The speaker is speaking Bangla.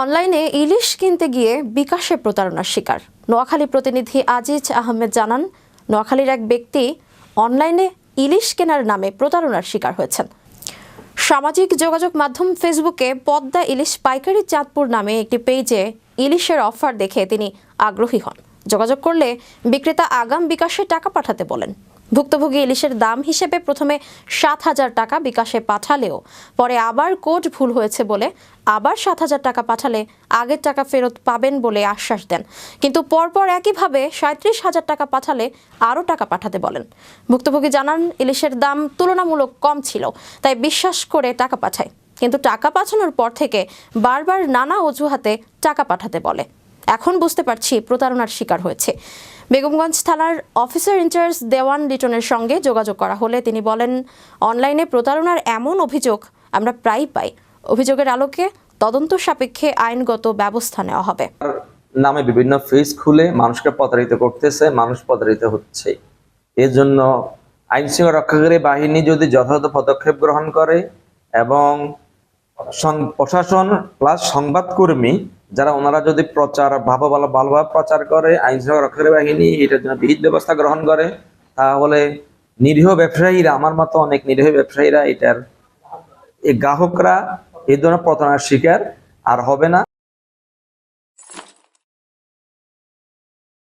অনলাইনে ইলিশ কিনতে গিয়ে বিকাশে প্রতারণার শিকার। নোয়াখালী প্রতিনিধি আজিজ আহমেদ জানান, নোয়াখালীর এক ব্যক্তি অনলাইনে ইলিশ কেনার নামে প্রতারণার শিকার হয়েছেন। সামাজিক যোগাযোগ মাধ্যম ফেসবুকে পদ্মা ইলিশ পাইকারি চাঁদপুর নামে একটি পেজে ইলিশের অফার দেখে তিনি আগ্রহী হন। যোগাযোগ করলে বিক্রেতা আগাম বিকাশে টাকা পাঠাতে বলেন। ভুক্তভোগী ইলিশের দাম হিসেবে প্রথমে সাত হাজার টাকা বিকাশে পাঠালেও পরে আবার কোড ভুল হয়েছে বলে আবার সাত হাজার টাকা পাঠালে আগের টাকা ফেরত পাবেন বলে আশ্বাস দেন। কিন্তু পরপর একইভাবে সাঁত্রিশ হাজার টাকা পাঠালে আরও টাকা পাঠাতে বলেন। ভুক্তভোগী জানান, ইলিশের দাম তুলনামূলক কম ছিল, তাই বিশ্বাস করে টাকা পাঠায়। কিন্তু টাকা পাঠানোর পর থেকে বারবার নানা অজুহাতে টাকা পাঠাতে বলে। এখন বুঝতে পারছি প্রতারণার শিকার হয়েছে। বেগমগঞ্জ থানার অফিসার ইনচার্জ দেওয়ান লিটনের সঙ্গে যোগাযোগ করা হলে তিনি বলেন, অনলাইনে প্রতারণার এমন অভিযোগ আমরা প্রায়ই পাই। অভিযোগের আলোকে তদন্ত সাপেক্ষে আইনগত ব্যবস্থা নেওয়া হবে। নামে বিভিন্ন ফেস খুলে মানুষকে প্রতারিত করতেছে, মানুষ প্রতারিত হচ্ছে। এর জন্য আইন শৃঙ্খলা রক্ষাকারী বাহিনী যদি যথাযথ পদক্ষেপ গ্রহণ করে এবং প্রশাসন প্লাস সংবাদকর্মী, যারা ওনারা যদি প্রচার ভালো ভালো ভালোভাবে প্রচার করে, আইন রক্ষাকারী বাহিনী, এটার জন্য বিহিত ব্যবস্থা গ্রহণ করে, তাহলে নিরীহ ব্যবসায়ীরা, আমার মতো অনেক নিরীহ ব্যবসায়ীরা এটার এই গ্রাহকরা এই ধরনের প্রতারণার শিকার আর হবে না।